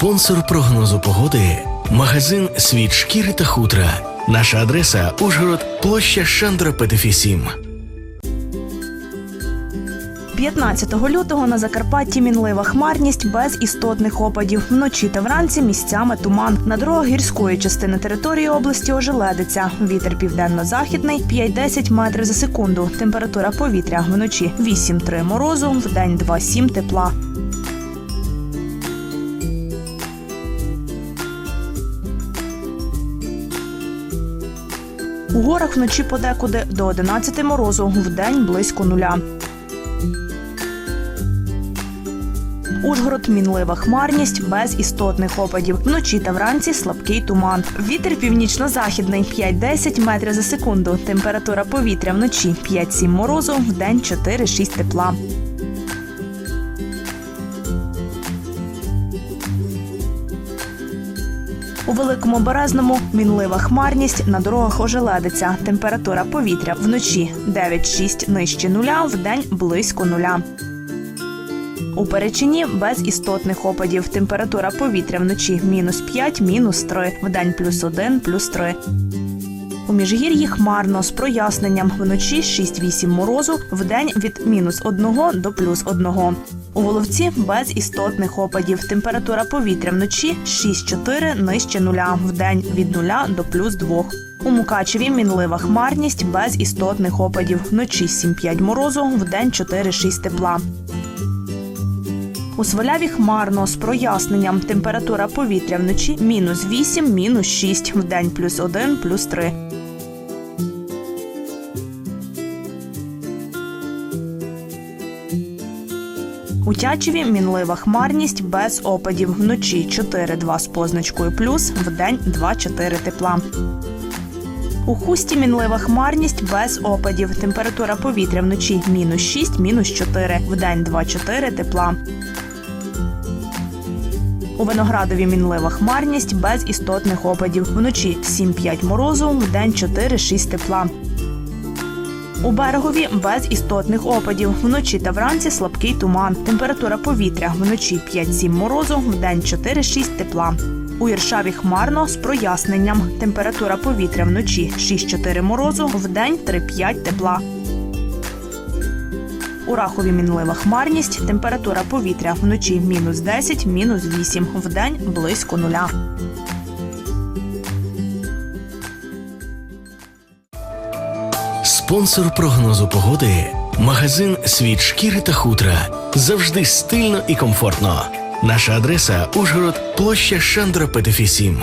Спонсор прогнозу погоди магазин Світ шкіри та хутра. Наша адреса Ужгород, площа Шандра Петефі 7. 15 лютого на Закарпатті мінлива хмарність без істотних опадів. Вночі та вранці місцями туман. На дорогах гірської частини території області ожеледиться. Вітер південно-західний 5-10 метрів за секунду. Температура повітря вночі 8-3 морозу, вдень 2-7 тепла. У горах вночі подекуди до 11 морозу, вдень близько нуля. Ужгород мінлива хмарність без істотних опадів. Вночі та вранці слабкий туман. Вітер північно-західний 5-10 метрів за секунду. Температура повітря вночі 5-7 морозу, вдень 4-6 тепла. У великому березному мінлива хмарність на дорогах ожеледиться. Температура повітря вночі 9-6 нижче нуля, вдень близько нуля. У Перечині без істотних опадів. Температура повітря вночі мінус 5, мінус 3, вдень плюс 1, плюс 3. У Міжгір'ї хмарно з проясненням вночі 6-8 морозу, вдень від мінус 1 до плюс 1. У Головці без істотних опадів. Температура повітря вночі 6-4 нижче нуля, вдень від 0 до плюс 2. У Мукачеві мінлива хмарність без істотних опадів. Вночі 7-5 морозу, вдень 4-6 тепла. У Сваляві хмарно з проясненням. Температура повітря вночі мінус 8, мінус 6, вдень плюс 1, плюс 3. У Тячеві мінлива хмарність без опадів. Вночі 4-2 з позначкою плюс, вдень 2-4 тепла. У хусті мінлива хмарність без опадів. Температура повітря вночі мінус 6, мінус 4, вдень 2-4 тепла. У Виноградові мінлива хмарність без істотних опадів. Вночі 7-5 морозу, вдень 4-6 тепла. У берегові без істотних опадів. Вночі та вранці слабкий туман. Температура повітря вночі 5-7 морозу, вдень 4-6 тепла. У Іршаві хмарно з проясненням. Температура повітря вночі 6-4 морозу, вдень 3-5 тепла. У Рахові мінлива хмарність, температура повітря вночі мінус 10, мінус 8, вдень близько нуля. Спонсор прогнозу погоди магазин Світ шкіри та хутра. Завжди стильно і комфортно. Наша адреса Ужгород, площа Шандра Петефі 7.